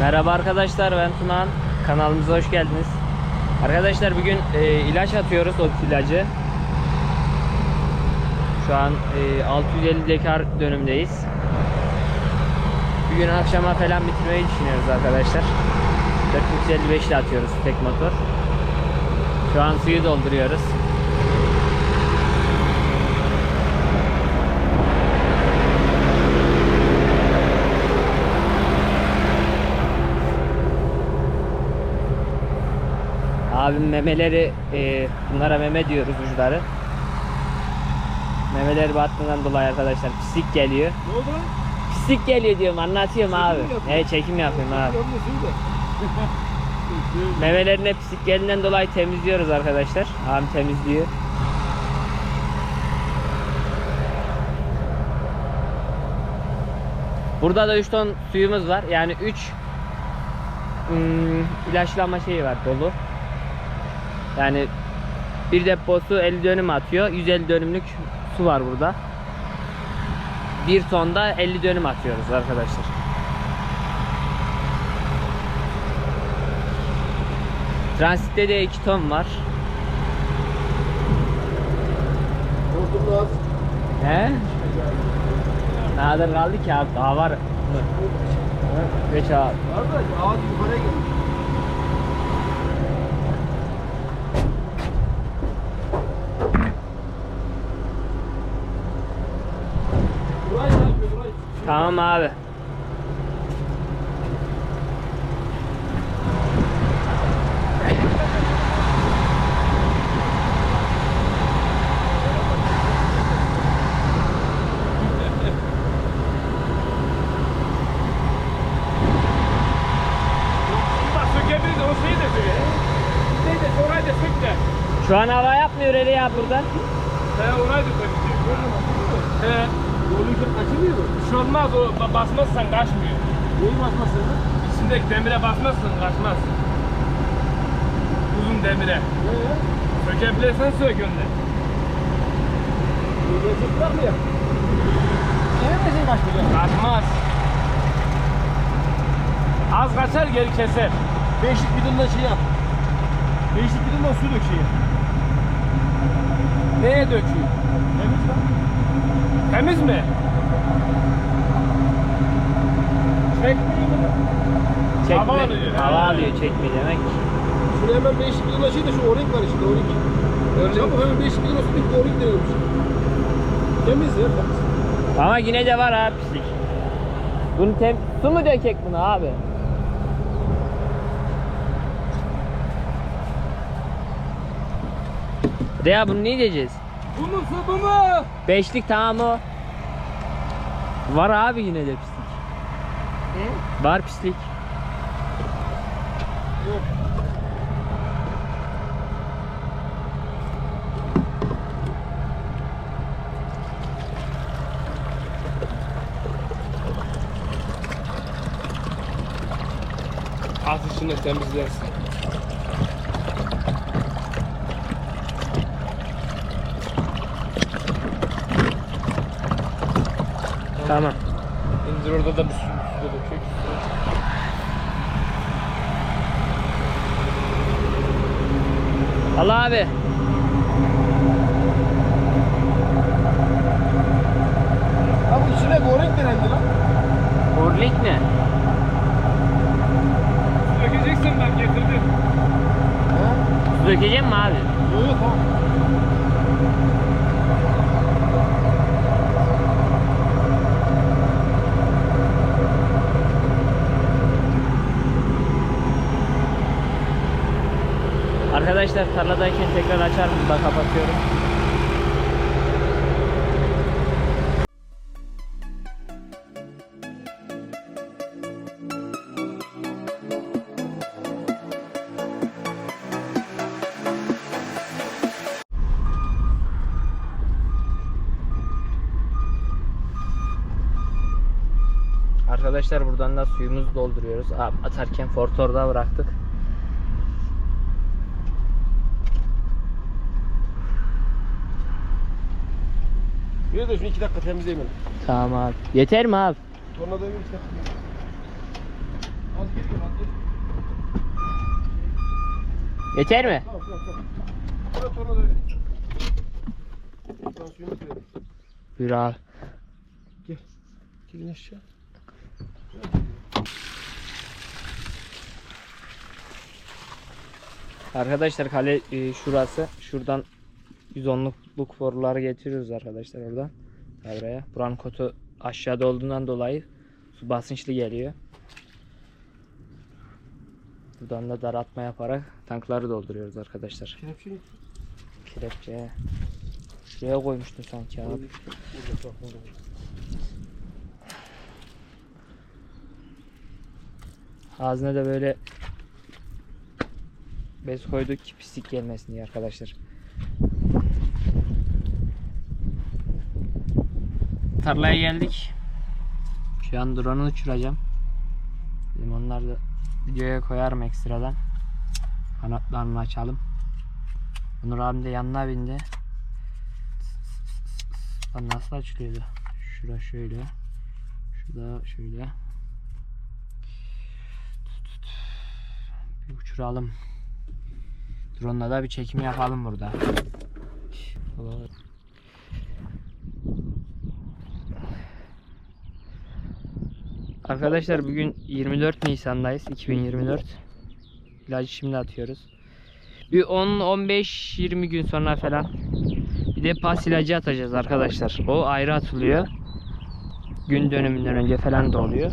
Merhaba arkadaşlar ben Tunan. Kanalımıza hoş geldiniz. Arkadaşlar bugün e, ilaç atıyoruz o ilacı. Şu an e, 650 dekar dönümdeyiz. Bugün akşama falan bitirmeyi düşünüyoruz arkadaşlar. 455 ile atıyoruz tek motor. Şu an suyu dolduruyoruz. Abim memeleri e, bunlara meme diyoruz uçları. Memeleri battığından dolayı arkadaşlar pislik geliyor. Ne oldu lan? Pislik geliyor diyorum anlatıyorum abi. mi yapıyorsun? Evet çekim yapıyorum abi. Memelerine pislik geldiğinden dolayı temizliyoruz arkadaşlar. Abim temizliyor. Burada da 3 ton suyumuz var. Yani 3 ilaçlama şeyi var dolu. Yani bir deposu 50 dönüm atıyor. 150 dönümlük su var burada. Bir tonda 50 dönüm atıyoruz arkadaşlar. Transitte de 2 ton var. Hortumlu az. He? Ne kadar kaldı ki abi? Daha var. Geç abi. Kardeş ağaç yukarıya gel. Burayı ne yapıyor burayı? Tamam abi. Bak sökebiliriz o şeyi de söke. Şey de orayı da sök de. Şu an hava yapmıyor öyle ya burada. He orayı da sök. He. Çok açılmıyor mu? Bir şey olmaz o ba- basmazsan kaçmıyor. Neyi basmasın? İçindeki demire basmazsan kaçmaz. Uzun demire. Ne ya? Sökebilirsen sök önde. Yolun var mı ya? Emin misin kaçmayacak? Kaçmaz. Az kaçar geri keser. Beşlik bidondan şey yap. Beşlik bidondan su dök şeye. Neye döküyor? Temiz lan. Temiz mi? Çek. Çekme. Hava alıyor. Hava alıyor çekme demek. Şuraya hemen beşlik bidondan şey de şu orik var işte orik. Çabuk hemen beşlik bidondan su dök orik deniyormuş. Temiz ya temiz. Ama yine de var abi pislik. Bunu tem su mu dökek bunu abi? Reya bunu ne diyeceğiz? Bu mu su bu mu? Beşlik tamam o. Var abi yine de pislik. Var pislik. Yok. Az içinde temizlersin. Tamam. İndir orada da bir su, su dökecek. Allah abi. Abi içine orik denendi lan. Orlik ne? Su dökeceksin ben getirdim. Ha? Su dökecek mi abi? Yok yok tamam. Arkadaşlar tarladayken tekrar açar mısın? Bak kapatıyorum. Arkadaşlar buradan da suyumuzu dolduruyoruz. Atarken fortorda bıraktık. Yürü de şunu iki dakika temizleyeyim ben. Tamam abi. Yeter mi abi? Tornadoyu bir iki dakika. Az geri az geri. Yeter mi? Tamam tamam tamam. Sonra tornadoyu. Ben suyunu koyayım. Buyur abi. Gel. Gelin aşağı. Arkadaşlar kale e, şurası. Şuradan 110'luk boruları getiriyoruz arkadaşlar oradan. Buraya. Buranın kotu aşağıda olduğundan dolayı su basınçlı geliyor. Buradan da daraltma yaparak tankları dolduruyoruz arkadaşlar. Kelepçeyi Kelepçe. Şuraya koymuştun sanki abi. Ağzına da böyle bez koyduk ki pislik gelmesin diye arkadaşlar. Tarlaya geldik. Şu an drone'u uçuracağım. Dedim onları da videoya koyarım ekstradan. Kanatlarını açalım. Onur abim de yanına bindi. Lan nasıl açılıyordu? Şura şöyle. Şurada şöyle. Bir uçuralım. Drone'la da bir çekim yapalım burada. Olur. Arkadaşlar bugün 24 Nisan'dayız. 2024. İlacı şimdi atıyoruz. Bir 10-15-20 gün sonra falan bir de pas ilacı atacağız arkadaşlar. O ayrı atılıyor. Gün dönümünden önce falan da oluyor.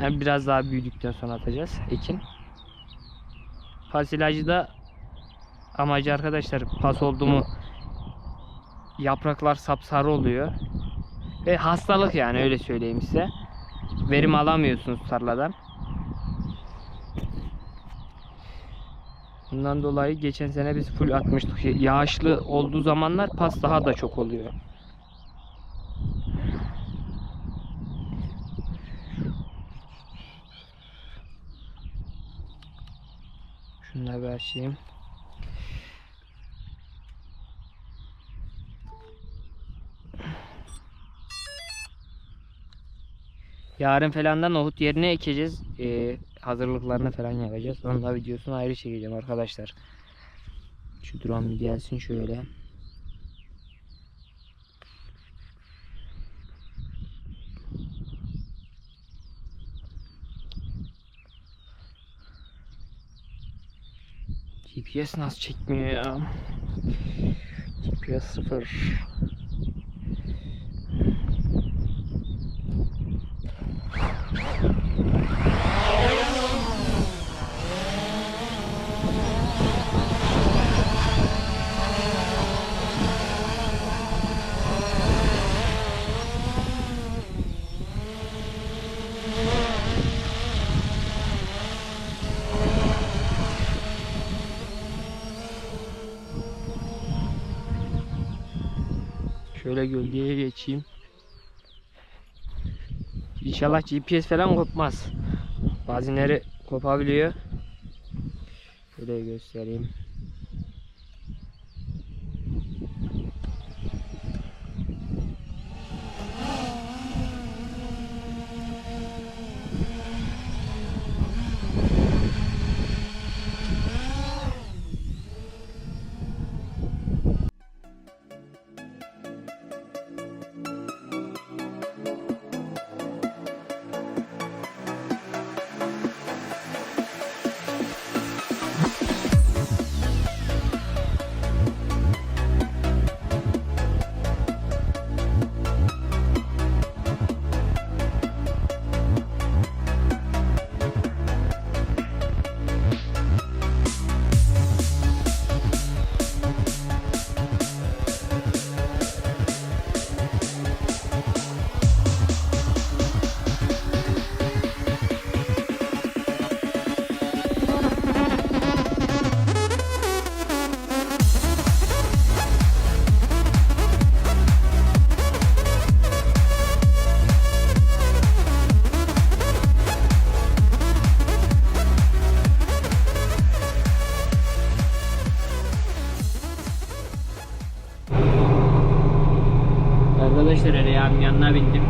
Yani biraz daha büyüdükten sonra atacağız. Ekin. Pas ilacı da amacı arkadaşlar pas oldu mu yapraklar sapsarı oluyor. Ve hastalık yani öyle söyleyeyim size. Verim alamıyorsunuz tarladan. Bundan dolayı geçen sene biz full atmıştık. Yağışlı olduğu zamanlar pas daha da çok oluyor. Şunu da bir açayım. Yarın falan da nohut yerine ekeceğiz. Ee, hazırlıklarını falan yapacağız. Onun da videosunu ayrı çekeceğim arkadaşlar. Şu drone bir gelsin şöyle. GPS nasıl çekmiyor ya? GPS sıfır. Gölgeye geçeyim. İnşallah GPS falan kopmaz. Bazenleri kopabiliyor. Şöyle göstereyim. Arkadaşlar Reyhan'ın yanına bindim.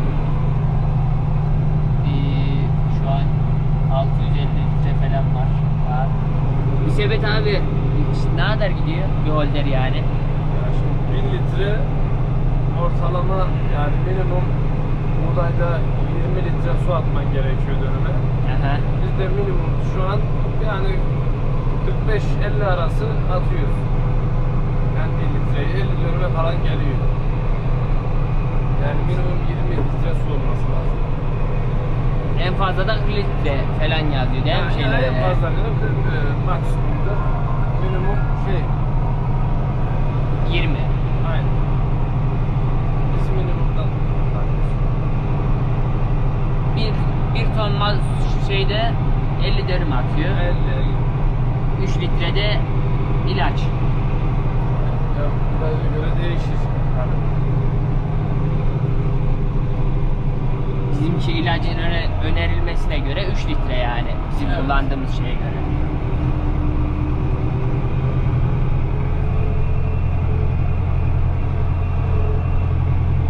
Ee, şu an 650 litre falan var. var. Bir sepet abi ne kadar gidiyor bir holder yani? Ya şimdi 1000 litre ortalama yani minimum buğdayda 20 litre su atman gerekiyor dönüme. Aha. Biz de minimum şu an yani 45-50 arası atıyoruz. Yani 1 litreye 50 dönüme falan geliyor. Yani minimum 20 litre su olması lazım. En fazla da 40 litre falan yazıyor değil mi Yani şeylere? en fazla kadar e, maksimumda minimum şey 20. aynen. Biz minimumdan. Bir, bir ton maz şeyde 50 dönüm atıyor. 50 3 litrede ilaç. Ya buğdaya göre değişir. Tabii. Bizimki ilacın öne- önerilmesine göre 3 litre yani. Bizim Evet. kullandığımız şeye göre.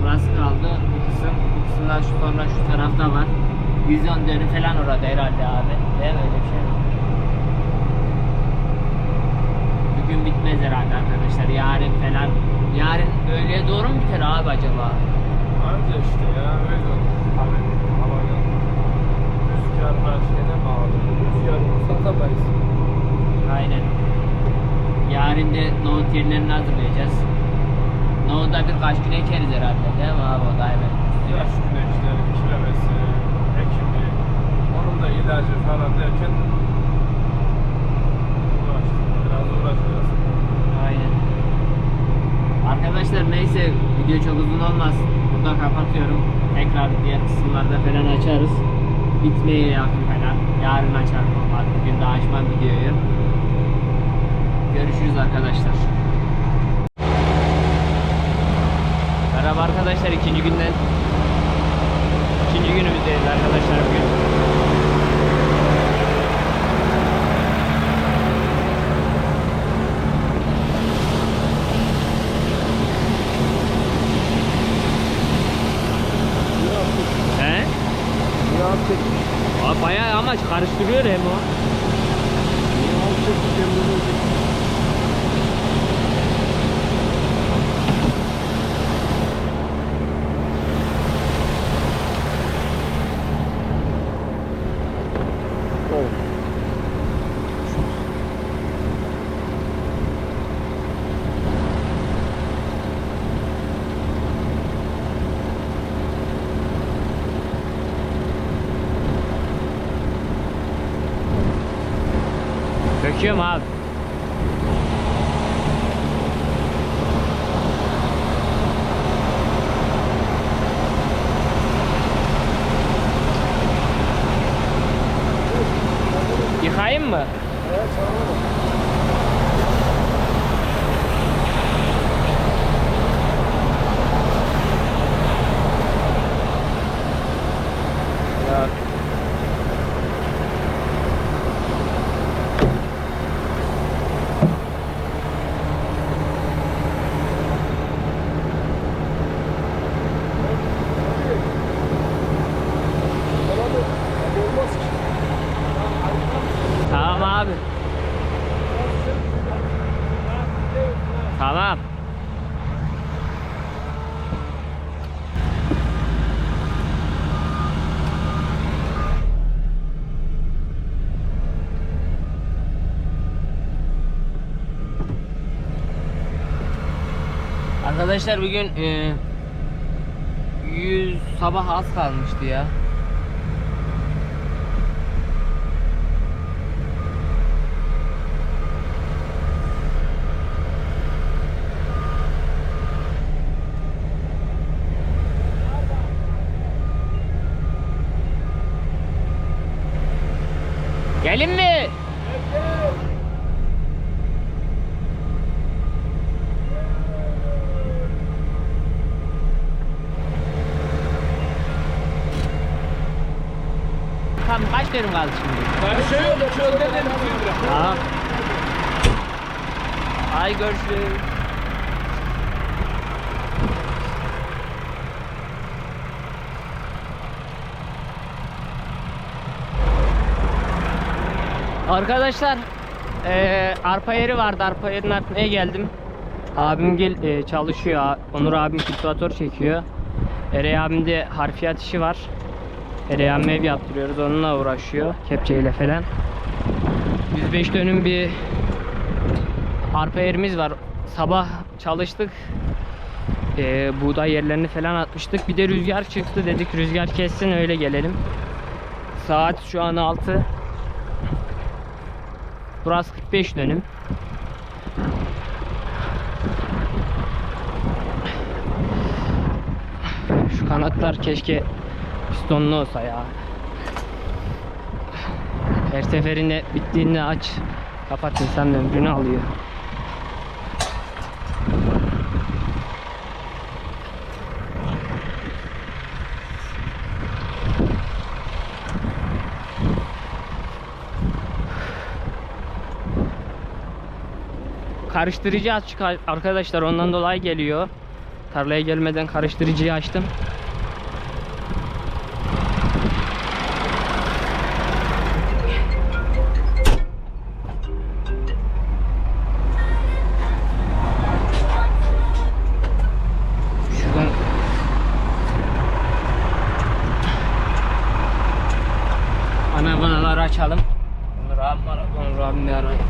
Burası kaldı. Bu kısım. Bu kısımdan şu sonra şu tarafta var. 110 dönüm falan orada herhalde abi. Değil mi öyle bir şey? Bugün bitmez herhalde arkadaşlar. Yarın falan. Yarın öğleye doğru mu biter abi acaba? Anca işte ya öyle olur. Rüzgarına şeyine bağlı. Rüzgar satamayız. Aynen. Yarın da nohut yerlerini hazırlayacağız. Nohuda birkaç gün ekeriz herhalde değil mi abi o da hemen üstüne. Yaş güneşleri, kilemesi, ekimi, onun da ilacı falan derken. Biraz uğraşacağız. Aynen. Arkadaşlar neyse video çok uzun olmaz. Burada kapatıyorum. Tekrar diğer kısımlarda falan açarız. Bitmeye yakın falan. Yarın açarım normal. Bugün de açmam videoyu. Görüşürüz arkadaşlar. Merhaba arkadaşlar ikinci günden ikinci günümüzdeyiz arkadaşlar bugün. Karıştırıyor hem o. Döküyorum abi. Yıkayayım mı? Evet, tamam. Ya. Olmaz ki. Tamam abi. Tamam. Arkadaşlar bugün e, 100 sabah az kalmıştı ya. Gelin mi? Tam kaç dönüm kaldı şimdi? Ben şey yok, çölde de bitiyor. Tamam. Ay görüşürüz. Arkadaşlar e, arpa yeri vardı. Arpa yerini atmaya geldim. Abim gel e, çalışıyor. Onur abim kültivatör çekiyor. Erey abim de harfiyat işi var. Erey abim ev yaptırıyoruz. Onunla uğraşıyor. Kepçeyle falan. 105 dönüm bir arpa yerimiz var. Sabah çalıştık. E, buğday yerlerini falan atmıştık. Bir de rüzgar çıktı dedik. Rüzgar kessin öyle gelelim. Saat şu an 6. Burası 45 dönüm. Şu kanatlar keşke pistonlu olsa ya. Her seferinde bittiğinde aç kapat insan ömrünü alıyor. Karıştırıcı açık arkadaşlar ondan dolayı geliyor. Tarlaya gelmeden karıştırıcıyı açtım. Şuradan ana vanaları açalım. Onur abim, ara- Onur abim bir arayın.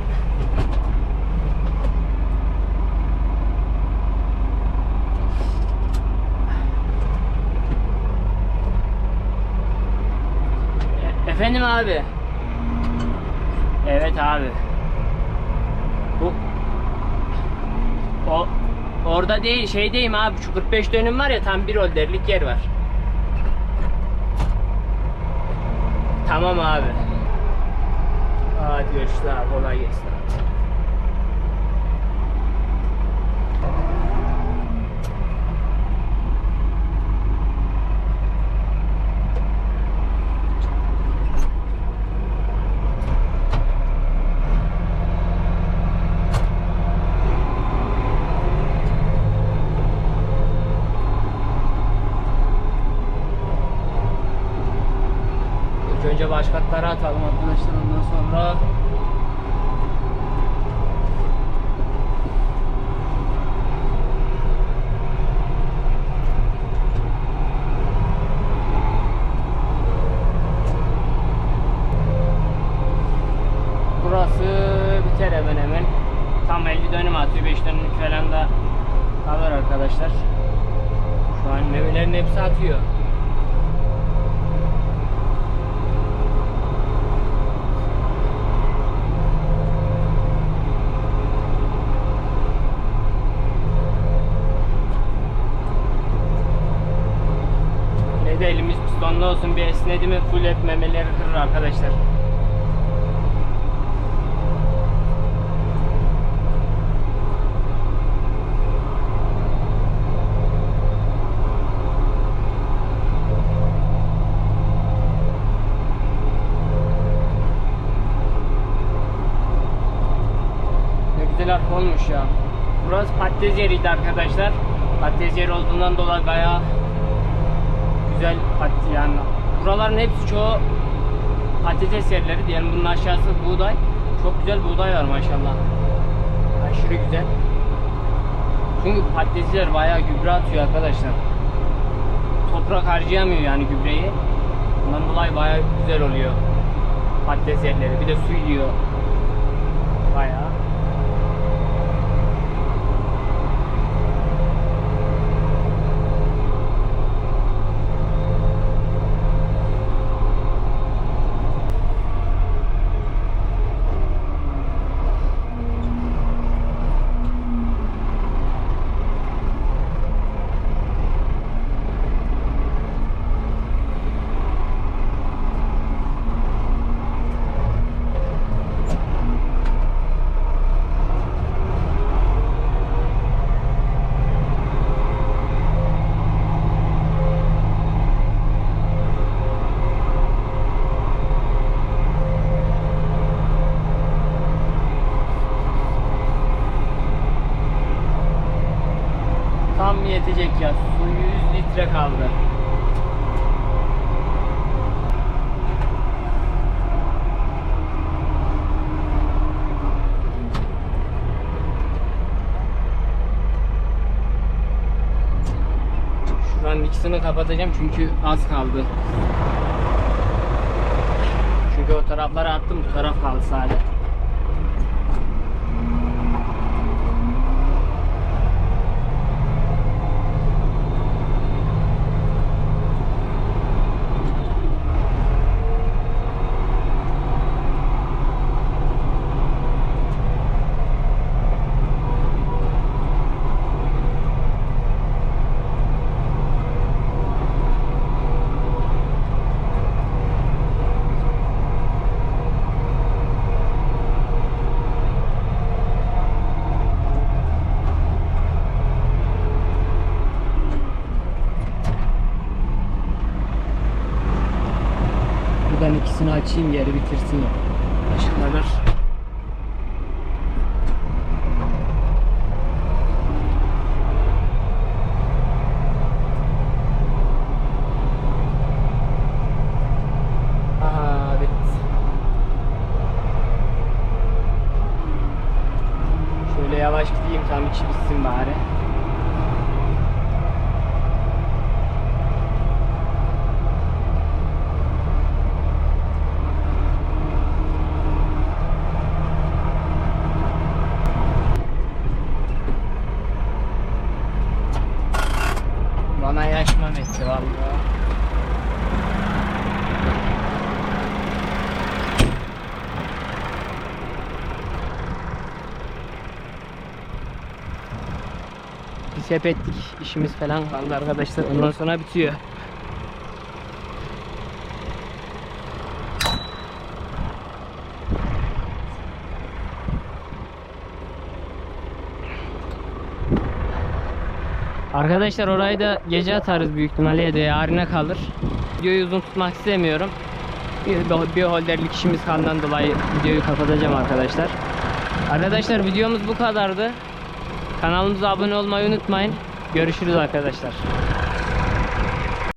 E- Efendim abi. Evet abi. Bu o orada değil şeydeyim abi şu 45 dönüm var ya tam bir ol derlik yer var. Tamam abi. Hadi görüşürüz abi kolay gelsin. İlk önce baş katlara atalım arkadaşlar ondan sonra Burası biter hemen hemen. Tam 50 dönüm atıyor. 5 dönüm falan da kalır arkadaşlar. Şu an meyvelerin hepsi atıyor. Ne de elimiz pistonlu olsun bir esnedi hep memeleri kırır arkadaşlar. Güzel olmuş ya. Burası patates yeriydi arkadaşlar. Patates yeri olduğundan dolayı bayağı güzel patates yani. Buraların hepsi çoğu patates yerleri. Yani bunun aşağısı buğday. Çok güzel buğday var maşallah. Aşırı güzel. Çünkü patatesler bayağı gübre atıyor arkadaşlar. Toprak harcayamıyor yani gübreyi. Bundan dolayı bayağı güzel oluyor. Patates yerleri. Bir de su yiyor. Bayağı. Tam yetecek ya. Su 100 litre kaldı. Kısmını kapatacağım çünkü az kaldı. Çünkü o taraflara attım bu taraf kaldı sadece. Buradan ikisini açayım yeri bitirsin. Aşağılar. Ettik. işimiz falan kaldı arkadaşlar. Ondan sonra bitiyor. Arkadaşlar orayı da gece atarız büyük ihtimalle ya da yarına kalır. Videoyu uzun tutmak istemiyorum. Bir, bir holderlik işimiz kaldığından dolayı videoyu kapatacağım arkadaşlar. Arkadaşlar videomuz bu kadardı. Kanalımıza abone olmayı unutmayın. Görüşürüz arkadaşlar.